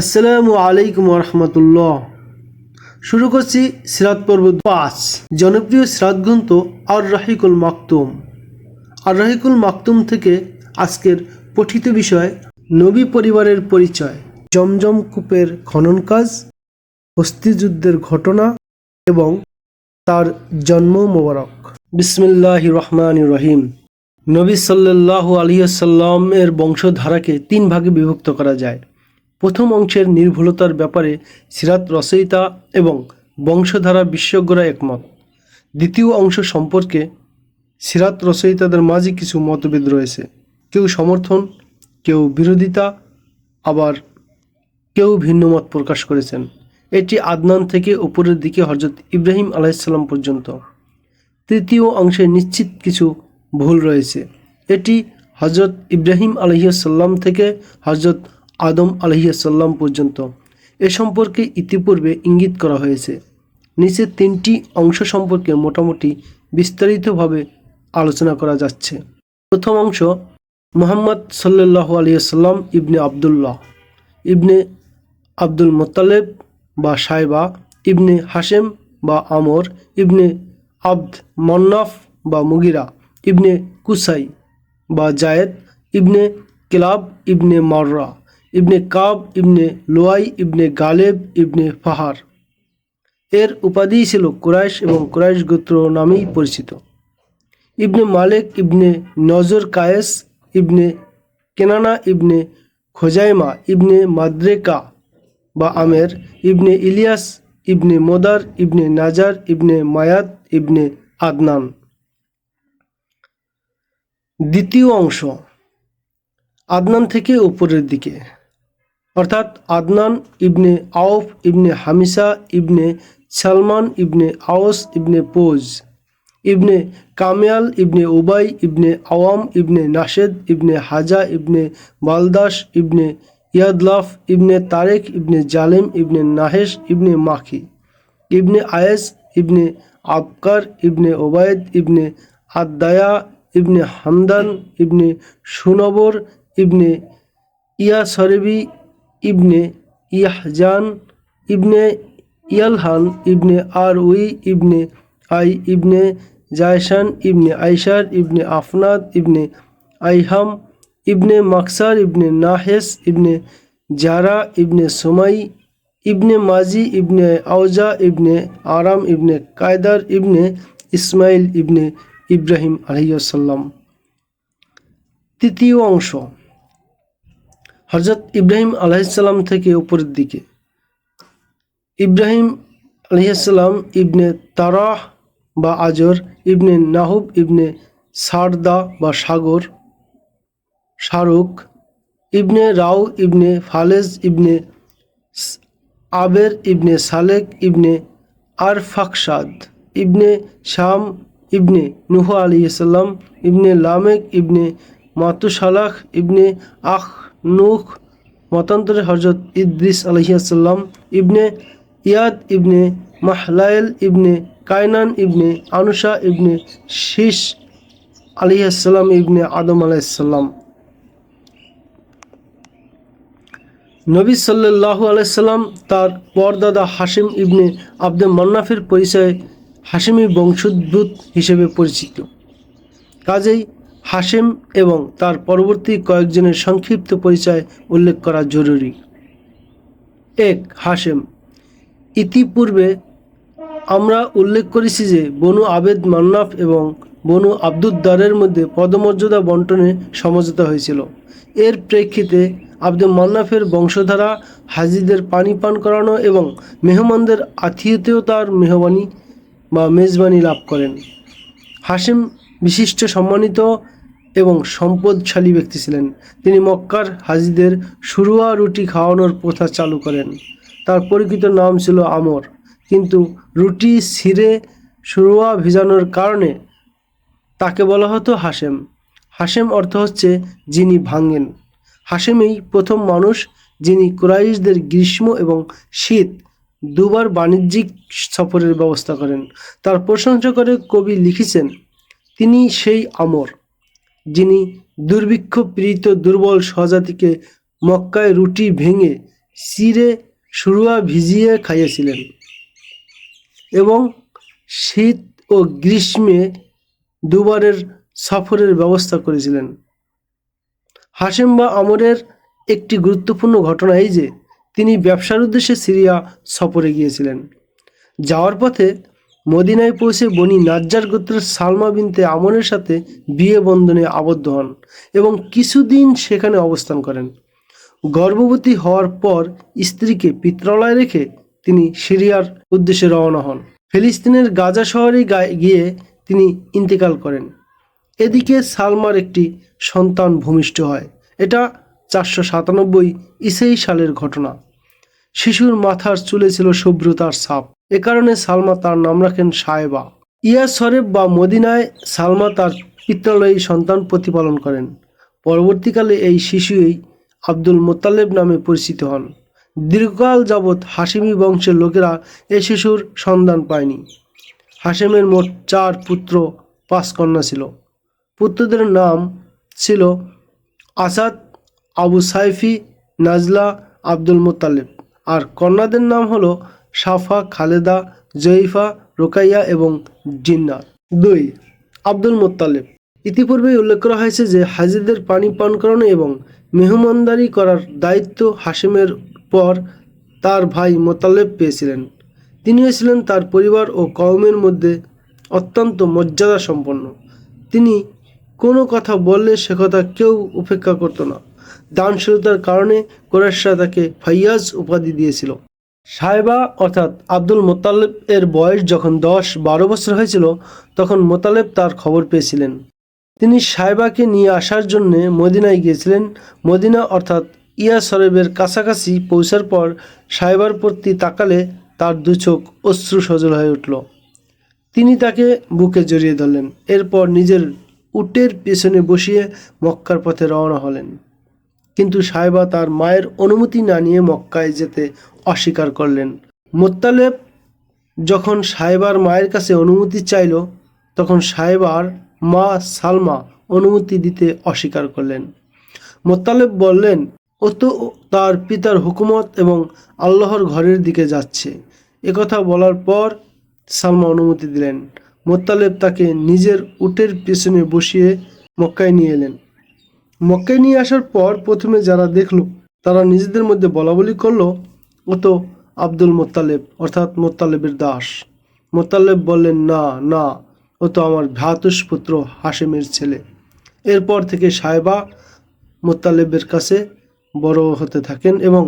আসসালামু আলাইকুম রহমতুল্লাহ। শুরু করছি সিরাত পর্ব পাঁচ। জনপ্রিয় সিরাত গ্রন্থ আর রাহিকুল মাকতুম। আর রাহিকুল মাকতুম থেকে আজকের পঠিত বিষয় নবী পরিবারের পরিচয়। জমজম কূপের খনন কাজ হস্তিযুদ্ধের ঘটনা এবং তার জন্ম মোবারক। বিসমিল্লাহ রহমান রহিম। নবী সাল্লাহ আলিয়াল্লামের বংশধারাকে তিন ভাগে বিভক্ত করা যায়। প্রথম অংশের নির্ভুলতার ব্যাপারে সিরাত রচয়িতা এবং বংশধারা বিশেষজ্ঞরা একমত। দ্বিতীয় অংশ সম্পর্কে সিরাত রচয়িতাদের মাঝে কিছু মতভেদ রয়েছে। কেউ সমর্থন, কেউ বিরোধিতা, আবার কেউ ভিন্ন মত প্রকাশ করেছেন। এটি আদনান থেকে উপরের দিকে হজরত ইব্রাহিম আলাইসাল্লাম পর্যন্ত। তৃতীয় অংশে নিশ্চিত কিছু ভুল রয়েছে। এটি হজরত ইব্রাহিম আলহিয়াসাল্লাম থেকে হজরত আদম আলহিয়াসাল্লাম পর্যন্ত। এ সম্পর্কে ইতিপূর্বে ইঙ্গিত করা হয়েছে। নিচে তিনটি অংশ সম্পর্কে মোটামুটি বিস্তারিতভাবে আলোচনা করা যাচ্ছে। প্রথম অংশ, মোহাম্মদ সাল্লাহ আলিয়াল্লাম ইবনে আবদুল্লাহ। ইবনে আব্দুল মোত্তালেব বা সাইবা ইবনে হাশেম বা আমর, ইবনে আব্দ মন্নাফ বা মুগিরা, ইবনে কুসাই বা জায়েদ, ইবনে কেলাব, ইবনে মাররা। ইবনে কাব, ইবনে লোয়াই, ইবনে গালেব, ইবনে ফাহার। এর উপাধি ছিল কুরাইশ এবং কুরাইশ গোত্র নামেই পরিচিত। ইবনে মালেক, ইবনে নজর কায়েস, ইবনে কেনানা, ইবনে খোজাইমা, ইবনে মাদ্রেকা বা আমের, ইবনে ইলিয়াস, ইবনে মোদার, ইবনে নাজার, ইবনে মায়াত ইবনে আদনান। দ্বিতীয় অংশ, আদনান থেকে উপরের দিকে। অর্থাৎ Adnan ibn Auf ibn Hamisa ibn Salman ibn Aws ibn Poz ibn Kamiyal ibn Ubay ibn Awam ibn Nashed ibn Haza ibn Baldas ইবনে ইয়াদলাফ ইবনে তারেক ইবনে জালেম ইবনে নাহেশ ইবনে মাখি, ইবনে আয়েস ইবনে আবকার ইবনে ওবায়দ ইবনে আদায়া ইবনে হামদান ইবনে সুনবর ইবনে ইয়াসরবি ইবনে ইয়াহজান, ইবনে ইয়ালহান, ইবনে আর উই ইবনে আই, ইবনে জায়সান ইবনে আইসার ইবনে আফনাদ, ইবনে আইহাম, ইবনে মাকসার, ইবনে নাহেস, ইবনে জারা, ইবনে সোমাই, ইবনে মাজি, ইবনে আউজা ইবনে আরাম, ইবনে কায়দার, ইবনে ইসমাইল, ইবনে ইব্রাহিম আলহিসাল্লাম তৃতীয় অংশ। হজরত ইব্রাহিম আলাইসাল্লাম থেকে উপরের দিকে। ইব্রাহিম আলহিসাল্লাম ইবনে তারাহ বা আজর, ইবনে নাহুব, ইবনে সারদা বা সাগর শাহরুখ ইবনে রাউ, ইবনে ফালেজ, ইবনে আবের, ইবনে সালেক, ইবনে আরফাকসাদ ইবনে শাম, ইবনে নুহ আলিয়াল্লাম ইবনে লামেক, ইবনে মাতুসালাহ ইবনে আখ নুখ মতান্তরে হজরত ইদ্রিস আলহিয়াসাল্লাম ইবনে ইয়াদ ইবনে মাহলাইল ইবনে কায়নান ইবনে আনুষা ইবনে শীষ আলিহাসাল্লাম ইবনে আদম আলাইসাল্লাম নবী সাল্লাহ আলাইসাল্লাম তার পরদাদা হাসিম ইবনে আব্দে মান্নাফের পরিচয়ে হাসিমি বংশোদ্ভূত হিসেবে পরিচিত। কাজেই হাসেম এবং তার পরবর্তী কয়েকজনের সংক্ষিপ্ত পরিচয় উল্লেখ করা জরুরি। এক হাসেম ইতিপূর্বে আমরা উল্লেখ করেছি যে বনু আবেদ মান্নাফ এবং বনু আব্দুদ্দারের মধ্যে পদমর্যাদা বন্টনে সমঝোতা হয়েছিল। এর প্রেক্ষিতে আব্দুল মান্নাফের বংশধারা হাজিদের পানি পান করানো এবং মেহমানদের আত্মীয়তার মেহবানি বা মেজবানি লাভ করেন। হাসিম বিশিষ্ট সম্মানিত এবং সম্পদশালী ব্যক্তি ছিলেন। তিনি মক্কার হাজিদের সুরুয়া রুটি খাওয়ানোর প্রথা চালু করেন। তার পরিচিত নাম ছিল আমর। কিন্তু রুটি ছিঁড়ে সুরুয়া ভিজানোর কারণে তাকে বলা হতো হাসেম হাসেম অর্থ হচ্ছে যিনি ভাঙেন। হাসেমেই প্রথম মানুষ যিনি কুরাইশদের গ্রীষ্ম এবং শীত দুবার বাণিজ্যিক সফরের ব্যবস্থা করেন। তার প্রশংসা করে কবি লিখেছেন, তিনি সেই আমর। যিনি দুর্ভিক্ষ পীড়িত দুর্বল স্বজাতিকে মক্কায় রুটি ভেঙে চিরে সুরুয়া ভিজিয়ে খাইয়েছিলেন এবং শীত ও গ্রীষ্মে দুবারের সফরের ব্যবস্থা করেছিলেন। হাসেম বা আমরের একটি গুরুত্বপূর্ণ ঘটনা এই যে, তিনি ব্যবসার উদ্দেশ্যে সিরিয়া সফরে গিয়েছিলেন। যাওয়ার পথে মদিনায় পৌঁছে বনি নাজ্জার গোত্রের সালমা বিনতে আমনের সাথে বিয়ে বন্ধনে আবদ্ধ হন এবং কিছুদিন সেখানে অবস্থান করেন। গর্ভবতী হওয়ার পর স্ত্রীকে পিত্রালয়ে রেখে তিনি সিরিয়ার উদ্দেশ্যে রওনা হন। ফিলিস্তিনের গাজা শহরে গায়ে- তিনি ইন্তেকাল করেন। এদিকে সালমার একটি সন্তান ভূমিষ্ঠ হয়। এটা চারশো সাতানব্বই ইসেই সালের ঘটনা। শিশুর মাথার চুলে ছিল শুভ্রতার ছাপ। এ কারণে সালমা তার নাম রাখেন সাহেবা ইয়া সরেব বা মদিনায় সালমা তার পিত্রালয়ী সন্তান প্রতিপালন করেন। পরবর্তীকালে এই শিশুই আব্দুল মোতালেব নামে পরিচিত হন। দীর্ঘকাল যাবৎ হাসিমি বংশের লোকেরা এই শিশুর সন্ধান পায়নি। হাসেমের মোট চার পুত্র, পাঁচ কন্যা ছিল। পুত্রদের নাম ছিল আসাদ, আবু সাইফি, নাজলা, আব্দুল মোতালেব আর কন্যাদের নাম হলো সাফা খালেদা জয়ীফা রোকাইয়া এবং জিন্নাত দুই, আব্দুল মোত্তালেব। ইতিপূর্বেই উল্লেখ করা হয়েছে যে, হাজিদের পানি পান করানো এবং মেহমানদারি করার দায়িত্ব হাসেমের পর তার ভাই মোতালেব পেয়েছিলেন। তিনিও ছিলেন তার পরিবার ও কওমের মধ্যে অত্যন্ত মর্যাদা সম্পন্ন তিনি কোনো কথা বললে সে কথা কেউ উপেক্ষা করতো না। দানশীলতার কারণে কোরেশরা তাকে ফাইয়াজ উপাধি দিয়েছিল। সাহেবা অর্থাৎ আব্দুল মোতালেব এর বয়স যখন দশ বারো বছর হয়েছিল, তখন মোতালেব তার খবর পেয়েছিলেন। তিনি সাহেবাকে নিয়ে আসার জন্য মদিনায় গিয়েছিলেন। মদিনা অর্থাৎ ইয়া সরেবের কাছাকাছি পৌঁছার পর সাহেবার প্রতি তাকালে তার দু চোখ অশ্রু সজল হয়ে উঠল। তিনি তাকে বুকে জড়িয়ে ধরলেন। এরপর নিজের উটের পেছনে বসিয়ে মক্কার পথে রওনা হলেন। কিন্তু সাহেবা তার মায়ের অনুমতি না নিয়ে মক্কায় যেতে অস্বীকার করলেন। মোত্তালেব যখন সাহেবার মায়ের কাছে অনুমতি চাইল, তখন সাহেবার মা সালমা অনুমতি দিতে অস্বীকার করলেন। মোত্তালেব বললেন, ও তো তার পিতার হুকুমত এবং আল্লাহর ঘরের দিকে যাচ্ছে। একথা বলার পর সালমা অনুমতি দিলেন। মোত্তালেব তাকে নিজের উটের পেছনে বসিয়ে মক্কায় নিয়ে এলেন। মক্কায় নিয়ে আসার পর প্রথমে যারা দেখল, তারা নিজেদের মধ্যে বলা বলি করল, ও তো আব্দুল মোত্তালেব, অর্থাৎ মোত্তালেবের দাস। মোত্তালেব বললেন, না না, ও তো আমার ভ্রাতুষ পুত্র হাশেমের ছেলে। এরপর থেকে সাহেবা মোত্তালেবের কাছে বড় হতে থাকেন এবং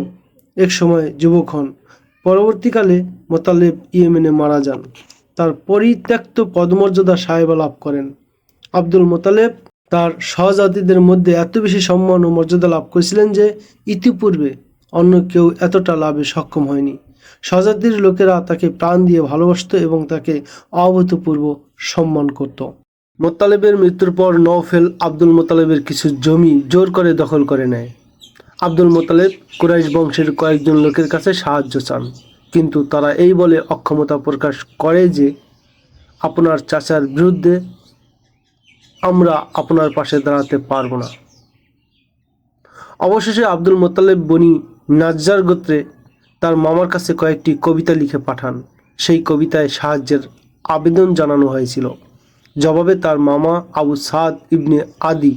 এক সময় যুবক হন। পরবর্তীকালে মোতালেব ইয়েমেনে মারা যান। তার পরিত্যক্ত পদমর্যাদা সাহেবা লাভ করেন। আব্দুল মোতালেব তার সহজাতিদের মধ্যে এত বেশি সম্মান ও মর্যাদা লাভ করেছিলেন যে ইতিপূর্বে অন্য কেউ এতটা লাভে সক্ষম হয়নি। স্বজাতির লোকেরা তাকে প্রাণ দিয়ে ভালোবাসত এবং তাকে অভূতপূর্ব সম্মান করত। মোত্তালেবের মৃত্যুর পর নওফেল আব্দুল মোতালেবের কিছু জমি জোর করে দখল করে নেয়। আব্দুল মোতালেব কুরাইশ বংশের কয়েকজন লোকের কাছে সাহায্য চান, কিন্তু তারা এই বলে অক্ষমতা প্রকাশ করে যে, আপনার চাচার বিরুদ্ধে আমরা আপনার পাশে দাঁড়াতে পারব না। অবশেষে আব্দুল মোতালেব বনি নাজ্জার গোত্রে তার মামার কাছে কয়েকটি কবিতা লিখে পাঠান। সেই কবিতায় সাহায্যের আবেদন জানানো হয়েছিল। জবাবে তার মামা আবু সাদ ইবনে আদি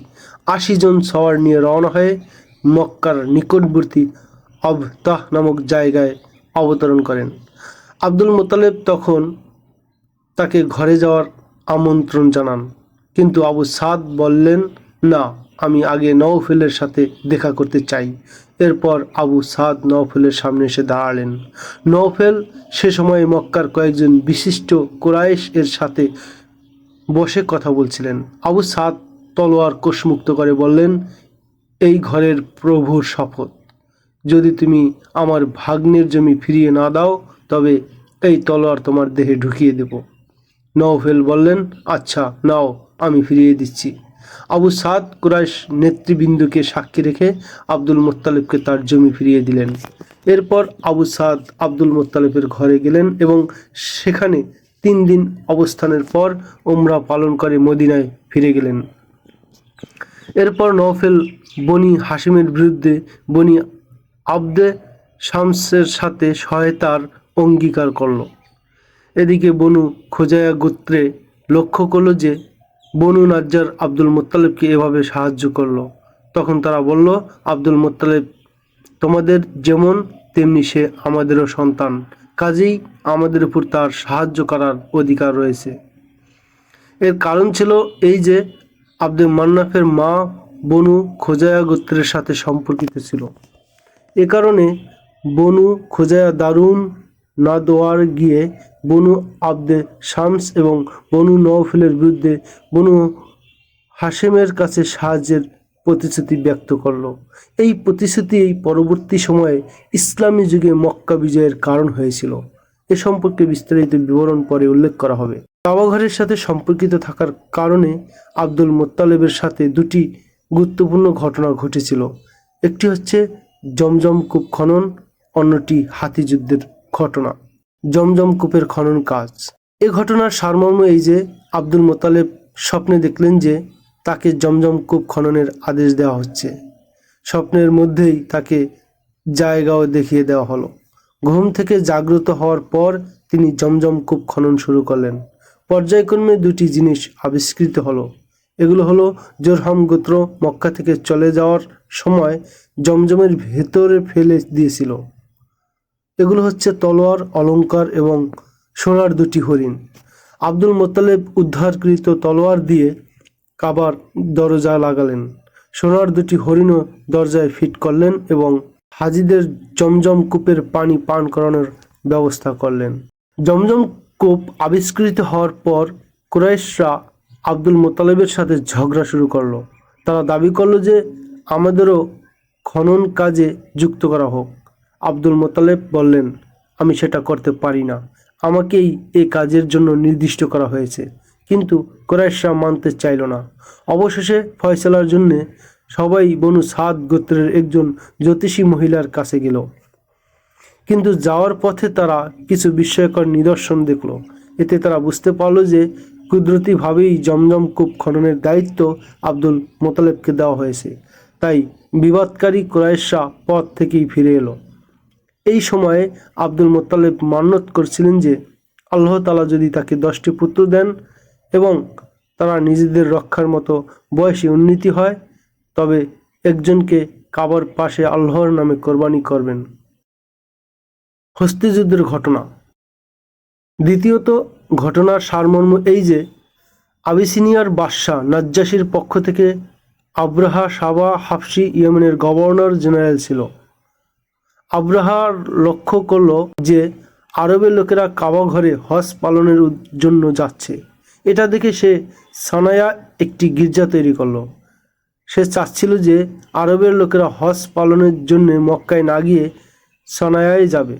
আশি জন সওয়ার নিয়ে রওনা হয়ে মক্কার নিকটবর্তী অবতাহ নামক জায়গায় অবতরণ করেন। আব্দুল মোতালেব তখন তাকে ঘরে যাওয়ার আমন্ত্রণ জানান। কিন্তু আবু সাদ বললেন, না, আমি আগে নওফেলের সাথে দেখা করতে চাই। এরপর আবু সাদ নওফেলের সামনে এসে দাঁড়ালেন। নওফেল সে সময় মক্কার কয়েকজন বিশিষ্ট কোরাইশ এর সাথে বসে কথা বলছিলেন। আবু সাদ তলোয়ার কোষমুক্ত করে বললেন, এই ঘরের প্রভুর শপথ। যদি তুমি আমার ভাগ্নের জমি ফিরিয়ে না দাও, তবে এই তলোয়ার তোমার দেহে ঢুকিয়ে দেব। নওফেল বললেন আচ্ছা নাও। আমি ফিরিয়ে দিচ্ছি। আবু সাদ কুরাইশ নেতৃবৃন্দকে সাক্ষী রেখে আব্দুল মোত্তালেবকে তার জমি ফিরিয়ে দিলেন। এরপর আবু সাদ আব্দুল মোত্তালেবের ঘরে গেলেন এবং সেখানে তিন দিন অবস্থানের পর ওমরা পালন করে মদিনায় ফিরে গেলেন। এরপর নওফেল বনি হাসিমের বিরুদ্ধে বনি আবদে শামসের সাথে সহায়তার অঙ্গীকার করল। এদিকে বনু খোজায়া গোত্রে লক্ষ্য করল যে বনু নাজ্জার আব্দুল মোত্তালেবকে এভাবে সাহায্য করল। তখন তারা বলল, আব্দুল মোত্তালেব, তোমাদের যেমন, তেমনি সে আমাদেরও সন্তান। কাজেই আমাদের উপর তার সাহায্য করার অধিকার রয়েছে। এর কারণ ছিল এই যে, আব্দুল মান্নাফের মা বনু খোজায়া গোত্রের সাথে সম্পর্কিত ছিল। এ কারণে বনু খোজায়া দারুণ নাদোয়ার গিয়ে বনু আব্দে শামস এবং বনু নওফেলের বিরুদ্ধে বনু হাশেমের কাছে সাহায্যের প্রতিশ্রুতি ব্যক্ত করল। এই প্রতিশ্রুতি পরবর্তী সময়ে ইসলামী যুগে মক্কা বিজয়ের কারণ হয়েছিল। এ সম্পর্কে বিস্তারিত বিবরণ পরে উল্লেখ করা হবে। কাবাঘরের সাথে সম্পর্কিত থাকার কারণে আব্দুল মোত্তালেবের সাথে দুটি গুরুত্বপূর্ণ ঘটনা ঘটেছিল। একটি হচ্ছে জমজম কূপ খনন, অন্যটি হাতিযুদ্ধের ঘটনা। জমজম কূপের খনন কাজ। এ ঘটনার সারমর্ম এই যে, আব্দুল মোতালেব স্বপ্নে দেখলেন যে, তাকে জমজম কূপ খননের আদেশ দেওয়া হচ্ছে। স্বপ্নের মধ্যেই তাকে জায়গাও দেখিয়ে দেওয়া হলো। ঘুম থেকে জাগ্রত হওয়ার পর তিনি জমজম কূপ খনন শুরু করলেন। পর্যায়ক্রমে দুটি জিনিস আবিষ্কৃত হলো। এগুলো হলো জোরহাম গোত্র মক্কা থেকে চলে যাওয়ার সময় জমজমের ভেতরে ফেলে দিয়েছিল। এগুলো হচ্ছে তলোয়ার, অলংকার এবং সোনার দুটি হরিণ। আব্দুল মোত্তালেব উদ্ধারকৃত তলোয়ার দিয়ে কাবার দরজা লাগালেন। সোনার দুটি হরিণও দরজায় ফিট করলেন এবং হাজিদের জমজম কূপের পানি পান করানোর ব্যবস্থা করলেন। জমজম কূপ আবিষ্কৃত হওয়ার পর কুরাইশরা আব্দুল মোতালেবের সাথে ঝগড়া শুরু করল। তারা দাবি করল যে আমাদেরও খনন কাজে যুক্ত করা হোক। আব্দুল মোতালেব বললেন, আমি সেটা করতে পারি না। আমাকেই এই কাজের জন্য নির্দিষ্ট করা হয়েছে। কিন্তু কোরাইশরা মানতে চাইল না। অবশেষে ফয়সালার জন্যে সবাই বনু সাদ গোত্রের একজন জ্যোতিষী মহিলার কাছে গেল। কিন্তু যাওয়ার পথে তারা কিছু বিস্ময়কর নিদর্শন দেখল। এতে তারা বুঝতে পারল যে কুদরতিভাবেই জমজম কূপ খননের দায়িত্ব আব্দুল মোতালেবকে দেওয়া হয়েছে। তাই বিবাদকারী ক্রয়েশরা পথ থেকেই ফিরে এলো। এই সময়ে আব্দুল মোত্তালেব মান্যত করছিলেন যে আল্লাহ তালা যদি তাকে দশটি পুত্র দেন এবং তারা নিজেদের রক্ষার মতো বয়সে উন্নতি হয়, তবে একজনকে কাবার পাশে আল্লাহর নামে কোরবানি করবেন। হস্তিযুদ্ধের ঘটনা। দ্বিতীয়ত ঘটনার সারমর্ম এই যে, আবিসিনিয়ার বাদশাহ নাজ্জাসির পক্ষ থেকে আব্রাহা সাবা হাফসি ইয়েমেনের গভর্নর জেনারেল ছিল। আব্রাহার লক্ষ্য করল যে আরবের লোকেরা কাবা ঘরে হজ পালনের জন্য যাচ্ছে। এটা দেখে সে সানায়া একটি গির্জা তৈরি করল। সে চাচ্ছিল যে আরবের লোকেরা হজ পালনের জন্য মক্কায় না গিয়ে সানায়ায় যাবে।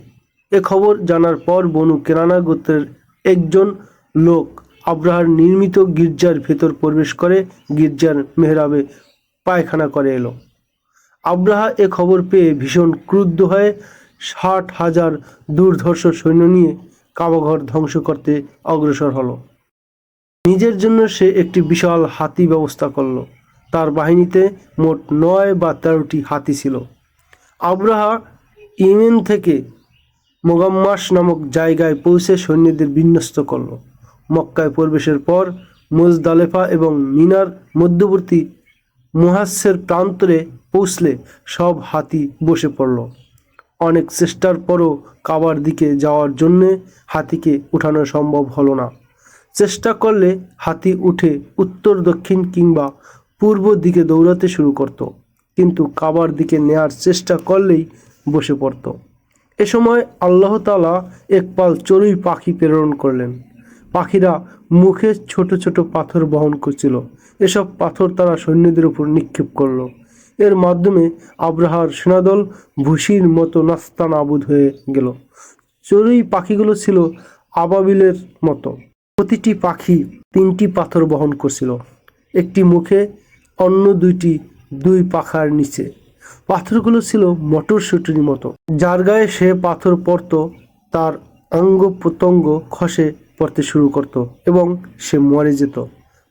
এ খবর জানার পর বনু কেরানা গোত্রের একজন লোক আব্রাহার নির্মিত গির্জার ভেতর প্রবেশ করে গির্জার মেহরাবে পায়খানা করে এলো। আব্রাহা এ খবর পেয়ে ভীষণ ক্রুদ্ধ হয়ে ষাট হাজার দুর্ধর্ষ সৈন্য নিয়ে কাবাঘর ধ্বংস করতে অগ্রসর হলো। নিজের জন্য সে একটি বিশাল হাতি ব্যবস্থা করল। তার বাহিনীতে মোট নয় বা তেরোটি হাতি ছিল। আব্রাহা ইমেন থেকে মোগাম্মাস নামক জায়গায় পৌঁছে সৈন্যদের বিন্যস্ত করল। মক্কায় প্রবেশের পর মুজদালেফা এবং মিনার মধ্যবর্তী মুহাসের প্রান্তরে পৌঁছলে সব হাতি বসে পড়ল। অনেক চেষ্টার পরও কাবার দিকে যাওয়ার জন্যে হাতিকে উঠানো সম্ভব হলো না। চেষ্টা করলে হাতি উঠে উত্তর, দক্ষিণ কিংবা পূর্ব দিকে দৌড়াতে শুরু করত, কিন্তু কাবার দিকে নেয়ার চেষ্টা করলেই বসে পড়ত। এ সময় আল্লাহ তালা এক পাল চড়ুই পাখি প্রেরণ করলেন। পাখিরা মুখে ছোট ছোট পাথর বহন করছিল। এসব পাথর তারা সৈন্যদের উপর নিক্ষেপ করল। এর মাধ্যমে আব্রাহার সেনাদল ভুসির মতো নাস্তা নাবুদ হয়ে গেল। চড়ুই পাখিগুলো ছিল আবাবিলের মতো। প্রতিটি পাখি তিনটি পাথর বহন করছিল। একটি মুখে, অন্য দুইটি দুই পাখার নিচে। পাথরগুলো ছিল মটরশুটির মতো। যার গায়ে সে পাথর পড়ত তার অঙ্গ প্রত্যঙ্গ খসে পড়তে শুরু করত এবং সে মরে যেত।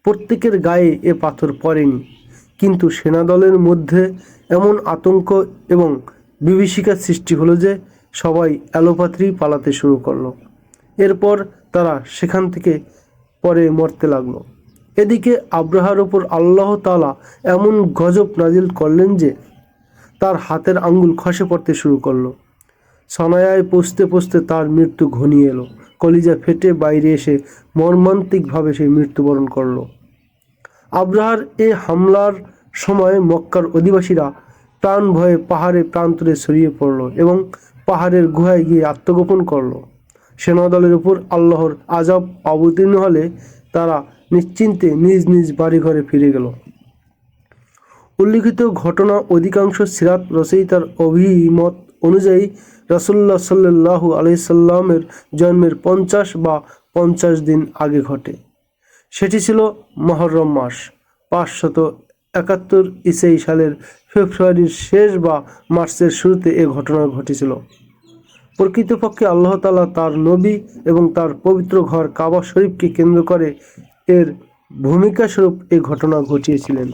প্রত্যেকের গায়ে এ পাথর পড়েনি। কিন্তু সেনাদলের মধ্যে এমন আতঙ্ক এবং বিভীষিকার সৃষ্টি হলো যে সবাই অ্যালোপ্যাথি পালাতে শুরু করল। এরপর তারা সেখান থেকে পরে মরতে লাগল। এদিকে আব্রাহার ওপর আল্লাহ তালা এমন গজব নাজিল করলেন যে তার হাতের আঙ্গুল খসে পড়তে শুরু করল। সনায়ায় পৌঁছতে পৌঁছতে তার মৃত্যু ঘনিয়ে এলো। কলিজা ফেটে বাইরে এসে মর্মান্তিকভাবে সে মৃত্যুবরণ করল। আব্রাহার এ হামলার সময় মক্কার অধিবাসীরা প্রাণ ভয়ে পাহাড়ে প্রান্তরে ছড়িয়ে পড়ল এবং পাহাড়ের গুহায় গিয়ে আত্মগোপন করল। সেনাদলের উপর আল্লাহর আজাব অবতীর্ণ হলে তারা নিশ্চিন্তে নিজ নিজ বাড়িঘরে ফিরে গেল। উল্লিখিত ঘটনা অধিকাংশ সিরাত রচয়িতার অভিমত অনুযায়ী রাসুল্লাহ সাল্লাহু আলাইসাল্লামের জন্মের পঞ্চাশ বা পঞ্চাশ দিন আগে ঘটে। সেটি ছিল মহরম মাস, পাঁচশত একাত্তর ইসাই সালের ফেব্রুয়ারির শেষ বা মার্চের শুরুতে এ ঘটনা ঘটেছিল। প্রকৃতপক্ষে আল্লাহ তালা তার নবী এবং তার পবিত্র ঘর কাবা শরীফকে কেন্দ্র করে এর ভূমিকা স্বরূপ এই ঘটনা ঘটিয়েছিলেন।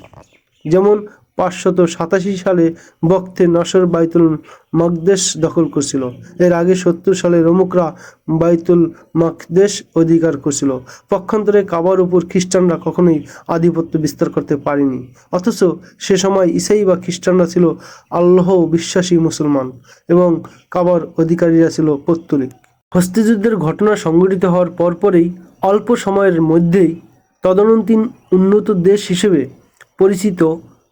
যেমন পাঁচশত সাতাশি সালে বক্তে নসর বাইতুল মকদেশ দখল করছিল। এর আগে সত্তর সালে রমুকরা বাইতুল মকদেশ অধিকার করছিল। পক্ষান্তরে কাবার উপর খ্রিস্টানরা কখনোই আধিপত্য বিস্তার করতে পারেনি। অথচ সে সময় ইসাই বা খ্রিস্টানরা ছিল আল্লাহ বিশ্বাসী মুসলমান এবং কাবার অধিকারীরা ছিল পত্তলিক হস্তিযুদ্ধের ঘটনা সংঘটিত হওয়ার পরপরেই অল্প সময়ের মধ্যেই তদনন্তীন উন্নত দেশ হিসেবে পরিচিত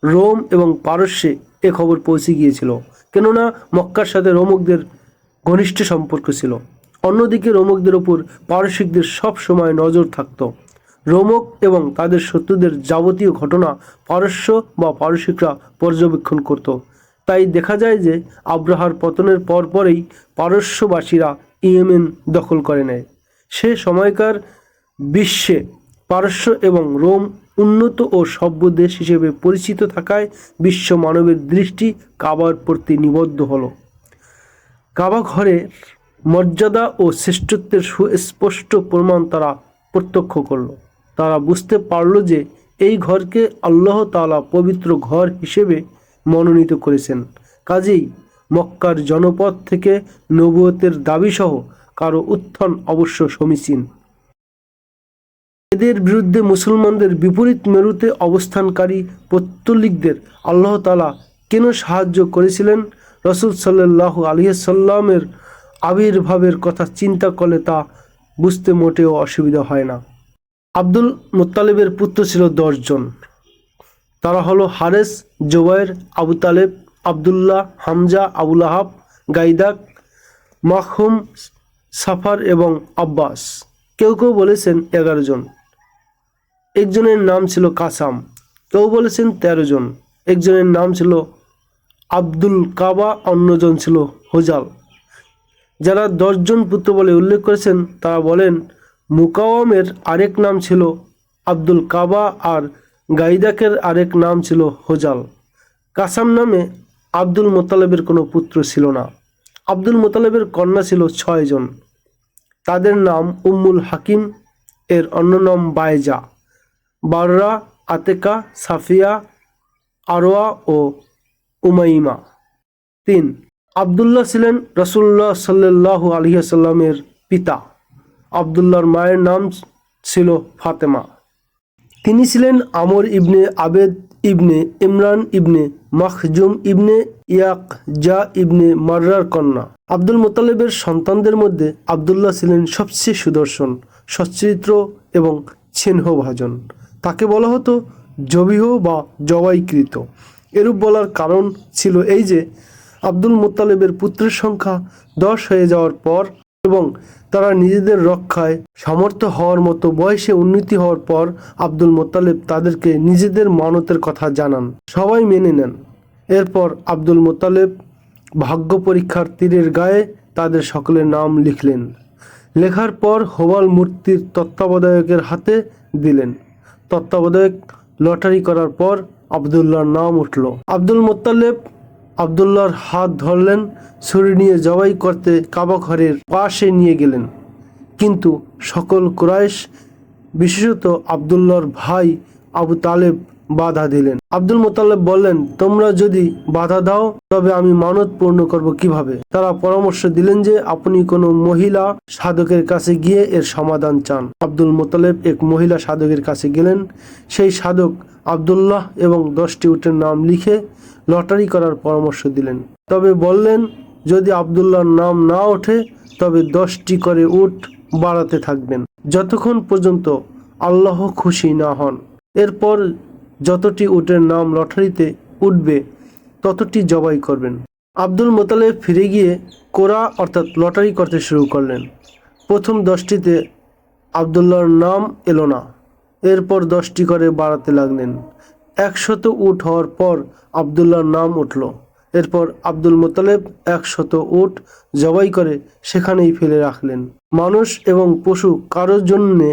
রোম এবং পারস্যে এ খবর পৌঁছে গিয়েছিল। কেননা মক্কার সাথে রোমকদের ঘনিষ্ঠ সম্পর্ক ছিল। অন্যদিকে রোমকদের ওপর পারসিকদের সব সময় নজর থাকত। রোমক এবং তাদের শত্রুদের যাবতীয় ঘটনা পারস্য বা পারসিকরা পর্যবেক্ষণ করত। তাই দেখা যায় যে আব্রাহার পতনের পরপরেই পারস্যবাসীরা ইয়েমেন দখল করে নেয়। সে সময়কার বিশ্বে পারস্য এবং রোম উন্নত ও সভ্য দেশ হিসেবে পরিচিত থাকায় বিশ্ব মানবের দৃষ্টি কাবার প্রতি নিবদ্ধ হল। কাবা ঘরের মর্যাদা ও শ্রেষ্ঠত্বের সুস্পষ্ট প্রমাণ তারা প্রত্যক্ষ করল। তারা বুঝতে পারল যে এই ঘরকে আল্লাহ তাআলা পবিত্র ঘর হিসেবে মনোনীত করেছেন। কাজেই মক্কার জনপদ থেকে নবুয়তের দাবিসহ কারও উত্থান অবশ্য সমীচীন। এদের বিরুদ্ধে মুসলমানদের বিপরীত মেরুতে অবস্থানকারী পত্তলিকদের আল্লাহ তালা কেন সাহায্য করেছিলেন? রসুল সাল্লাহ আলিয়াল্লামের আবির্ভাবের কথা চিন্তা করলে তা বুঝতে মোটেও অসুবিধা হয় না। আব্দুল মোত্তালেবের পুত্র ছিল দশজন তারা হলো হারেস জোবায়ের আবু তালেব, আবদুল্লাহ, হামজা, আবুল আহাব, গাইদাক মাখুম সাফার এবং আব্বাস। কেউ কেউ বলেছেন এগারো জন। একজনের নাম ছিল কাসাম। কেউ বলেছেন তেরো জন। একজনের নাম ছিল আব্দুল কাবা, অন্যজন ছিল হোজাল। যারা দশজন পুত্র বলে উল্লেখ করেছেন, তারা বলেন, মুকাওয়ামের আরেক নাম ছিল আব্দুল কাবা আর গাইদাকের আরেক নাম ছিল হোজাল। কাসাম নামে আব্দুল মোতালেবের কোনো পুত্র ছিল না। আব্দুল মোতালেবের কন্যা ছিল ছয়জন তাদের নাম উম্মুল হাকিম, এর অন্য নাম বায়জা। বাররা, আতেকা, সাফিয়া আরোয়া ও উমাইমা। তিন, আবদুল্লাহ ছিলেন রসুল্লাহ সাল্লাহ আলহিহাসাল্লামের পিতা। আবদুল্লাহর মায়ের নাম ছিল ফাতেমা। তিনি ছিলেন আমর ইবনে আবেদ ইবনে ইমরান ইবনে মাখজুম ইবনে ইয়াক জা ইবনে মার্রার কন্যা। আব্দুল মোতালেবের সন্তানদের মধ্যে আবদুল্লাহ ছিলেন সবচেয়ে সুদর্শন সচ্চরিত্র এবং ছিন্হভাজন তাকে বলা হতো জবিহ বা জবাইকৃত। এরূপ বলার কারণ ছিল এই যে, আব্দুল মোত্তালেবের পুত্রের সংখ্যা দশ হয়ে যাওয়ার পর এবং তারা নিজেদের রক্ষায় সামর্থ্য হওয়ার মতো বয়সে উন্নতি হওয়ার পর আব্দুল মোত্তালেব তাদেরকে নিজেদের মানতের কথা জানান। সবাই মেনে নেন। এরপর আব্দুল মোত্তালেব ভাগ্য পরীক্ষার তীরের গায়ে তাদের সকলের নাম লিখলেন। লেখার পর হোবাল মূর্তির তত্ত্বাবধায়কের হাতে দিলেন। তত্ত্বাবধায়ক লটারি করার পর আবদুল্লার নাম উঠল। আব্দুল মোত্তালেব আবদুল্লার হাত ধরলেন, ছুরি নিয়ে জবাই করতে কাবা ঘরের পাশে নিয়ে গেলেন। কিন্তু সকল ক্রয়েশ বিশেষত আবদুল্লার ভাই আবু তালেব বাধা দিলেন। আব্দুল মোতালেব বললেন, তোমরা যদি বাধা দাও, তবে আমি মানত পূর্ণ করব কীভাবে? তারা পরামর্শ দিলেন যে, আপনি কোনো মহিলা সাধকের কাছে গিয়ে এর সমাধান চান। আব্দুল মোতালেব এক মহিলা সাধকের কাছে গেলেন। সেই সাধক আবদুল্লাহ এবং দশটি উটের নাম লিখে লটারি করার পরামর্শ দিলেন। তবে বললেন, যদি আবদুল্লাহর নাম না ওঠে, তবে দশটি করে উট বাড়াতে থাকবেন। যতক্ষণ পর্যন্ত আল্লাহ খুশি না হন। এরপর যতটি উটের নাম লটারিতে উঠবে, ততটি জবাই করবেন। আব্দুল মোতালেব ফিরে গিয়ে কোরা অর্থাৎ লটারি করতে শুরু করলেন। প্রথম দশটিতে আবদুল্লাহর নাম এলো না। এরপর দশটি করে বাড়াতে লাগলেন। একশত উট হওয়ার পর আবদুল্লাহর নাম উঠল। এরপর আব্দুল মোতালেব একশত উট জবাই করে সেখানেই ফেলে রাখলেন। মানুষ এবং পশু কারোর জন্যে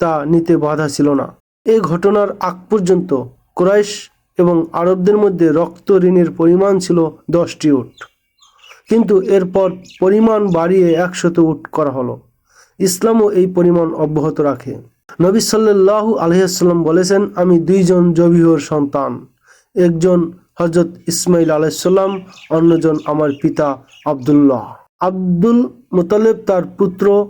তা নিতে বাধা ছিল না। এ ঘটনার আগ পর্যন্ত কুরাইশ এবং আরবদের মধ্যে রক্ত ঋণের পরিমাণ ছিল দশটি উট। কিন্তু এরপর পরিমাণ বাড়িয়ে একশত উট করা হলো। ইসলামও এই পরিমাণ অব্যাহত রাখে। নবী সাল্লাল্লাহু আলহিহাল্লাম বলেছেন, আমি দুইজন জবিহর সন্তান। একজন হজরত ইসমাইল আলাইসাল্লাম অন্যজন আমার পিতা আবদুল্লাহ। আব্দুল মোতালেব তার পুত্র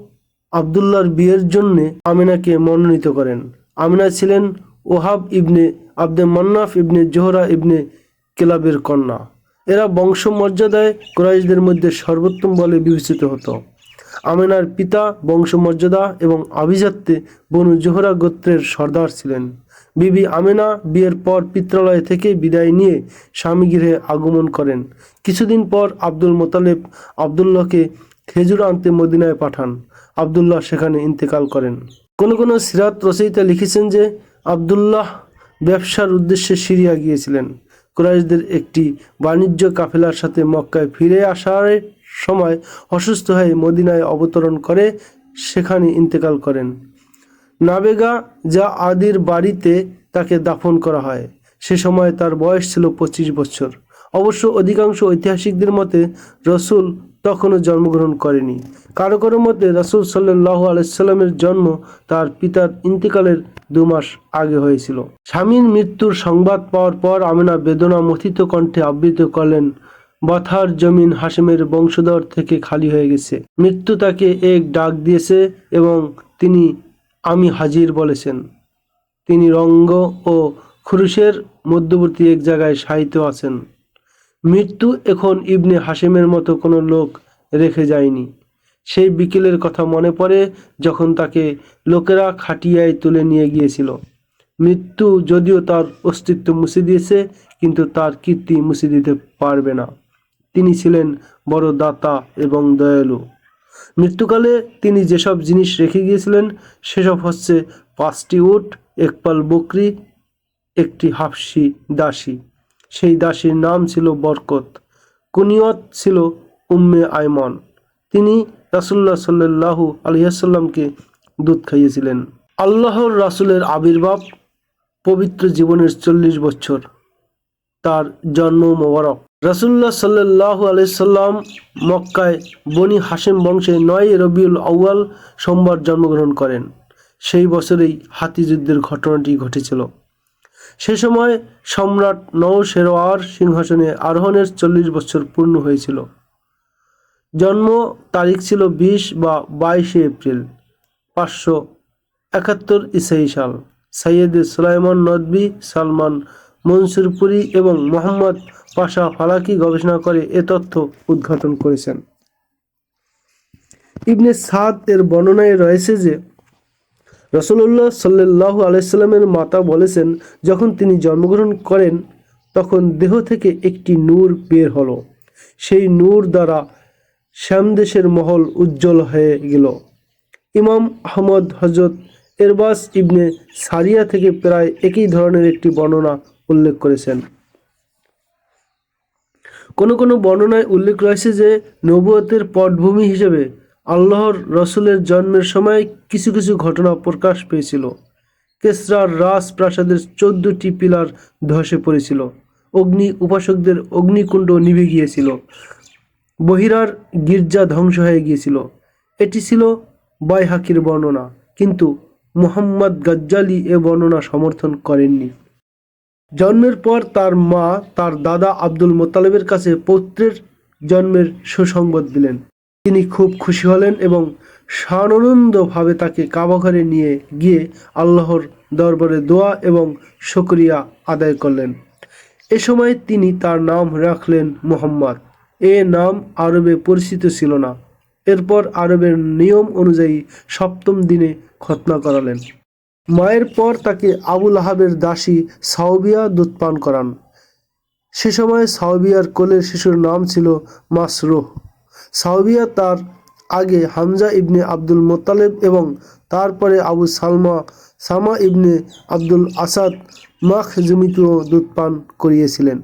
আবদুল্লাহর বিয়ের জন্যে আমিনাকে মনোনীত করেন। আমিনা ছিলেন ওহাব ইবনে আব্দে মান্নাফ ইবনে জোহরা ইবনে কেলাবের কন্যা। এরা বংশমর্যাদায় কুরাইশদের মধ্যে সর্বোত্তম বলে বিবেচিত হতো। আমেনার পিতা বংশমর্যাদা এবং আভিজাত্যে বনু জোহরা গোত্রের সর্দার ছিলেন। বিবি আমেনা বিয়ের পর পিত্রালয় থেকে বিদায় নিয়ে স্বামী গৃহে আগমন করেন। কিছুদিন পর আব্দুল মোতালেব আবদুল্লাহকে খেজুর আনতে মদিনায় পাঠান। আবদুল্লাহ সেখানে ইন্তেকাল করেন। কোনো কোনো সিরাত রচয়িতা লিখেছেন যে আবদুল্লাহ ব্যবসার উদ্দেশ্যে সিরিয়া গিয়েছিলেন। কুরাইশদের একটি বাণিজ্য কাফেলার সাথে মক্কায় ফিরে আসার সময় অসুস্থ হয়ে মদিনায় অবতরণ করে সেখানে ইন্তেকাল করেন। নাবেগা যা আদির বাড়িতে তাকে দাফন করা হয়। সে সময় তার বয়স ছিল পঁচিশ বছর। অবশ্য অধিকাংশ ঐতিহাসিকদের মতে রসুল তখনও জন্মগ্রহণ করেনি। কারও কারও মতে রসুল সাল্লাহ আলাইসাল্লামের জন্ম তার পিতার ইন্তেকালের দু মাস আগে হয়েছিল। স্বামীর মৃত্যুর সংবাদ পাওয়ার পর আমিনা বেদনা মথিত কণ্ঠে আবৃত করলেন, বথার জমিন হাসেমের বংশধর থেকে খালি হয়ে গেছে। মৃত্যু তাকে এক ডাক দিয়েছে এবং তিনি, আমি হাজির বলেছেন। তিনি রঙ্গ ও খুরুশের মধ্যবর্তী এক জায়গায় সাহিত্য আছেন। মৃত্যু এখন ইবনে হাসেমের মতো কোনো লোক রেখে যায়নি। সেই বিকেলের কথা মনে পড়ে যখন তাকে লোকেরা খাটিয়ায় তুলে নিয়ে গিয়েছিল। মৃত্যু যদিও তার অস্তিত্ব মুছে দিয়েছে, কিন্তু তার কীর্তি মুছে দিতে পারবে না। তিনি ছিলেন বড় দাতা এবং দয়ালু। মৃত্যুকালে তিনি যেসব জিনিস রেখে গিয়েছিলেন, সেসব হচ্ছে পাঁচটি উট, একপাল বকরি, একটি হাফসি দাসী। সেই দাসীর নাম ছিল বরকত। কুনিয়ত ছিল উম্মে আয়মন। তিনি রাসুল্লাহ সাল্লাহু আলিয়াসাল্লামকে দুধ খাইয়েছিলেন। আল্লাহর রাসুলের আবির্ভাব পবিত্র জীবনের চল্লিশ বছর, তার জন্ম মোবারক। রাসুল্লাহ সাল্লাহ আলাইসাল্লাম মক্কায় বনি হাসেম বংশে নয় রবিউল আউয়াল সোমবার জন্মগ্রহণ করেন। সেই বছরেই হাতি যুদ্ধের ঘটনাটি ঘটেছিল। সে সময় সম্রাট নৌশেরোয়ার সিংহাসনে আরোহণের চল্লিশ বছর পূর্ণ হয়েছিল। জন্ম তারিখ ছিল বিশ বা বাইশে এপ্রিল পাঁচশো একাত্তর ইসাই সাল। সৈয়দ সুলাইমান নদবী সালমান মনসুরপুরি এবং মোহাম্মদ পাশা ফালাকি গবেষণা করে এ তথ্য উদ্ঘাটন করেছেন। ইবনে সাদ এর বর্ণনায় রয়েছে যে রসুল্লাহ সাল্লাহ আলাইস্লামের মাতা বলেছেন, যখন তিনি জন্মগ্রহণ করেন, তখন দেহ থেকে একটি নূর বের হলো। সেই নূর দ্বারা শ্যামদেশের মহল উজ্জ্বল হয়ে গেল। ইমাম আহমদ হজরত এরবাস ইবনে সারিয়া থেকে প্রায় একই ধরনের একটি বর্ণনা উল্লেখ করেছেন। কোনো কোনো বর্ণনায় উল্লেখ রয়েছে যে, নবুয়তের পটভূমি হিসেবে আল্লাহর রসুলের জন্মের সময় কিছু কিছু ঘটনা প্রকাশ পেয়েছিল। কেসরার রাস প্রাসাদের চোদ্দটি পিলার ধসে পড়েছিল। অগ্নি উপাসকদের অগ্নিকুণ্ড নিভে গিয়েছিল। বহিরার গির্জা ধ্বংস হয়ে গিয়েছিল। এটি ছিল বাইহাকির বর্ণনা, কিন্তু মুহাম্মদ গজ্জালি এ বর্ণনা সমর্থন করেননি। জন্মের পর তার মা, তার দাদা আব্দুল মোতালেবের কাছে পৌত্রের জন্মের সুসংবাদ দিলেন। তিনি খুব খুশি হলেন এবং সানন্দভাবে তাকে কাবাঘরে নিয়ে গিয়ে আল্লাহর দরবারে দোয়া এবং শুকরিয়া আদায় করলেন। এ সময় তিনি তার নাম রাখলেন মোহাম্মদ। এ নাম আরবে পরিচিত ছিল না। এরপর আরবের নিয়ম অনুযায়ী সপ্তম দিনে খতনা করালেন। মায়ের পর তাকে আবুল আহাবের দাসী সাউবিয়া দুধ পান করান। সে সময় সাউবিয়ার কোলের শিশুর নাম ছিল মাসরুহ। সাউবিয়া তার আগে হামজা ইবনে আব্দুল মোতালেব এবং তারপরে আবু সালমা, সামা ইবনে আব্দুল আসাদ মাখজুমিকেও দুধ পান করিয়েছিলেন।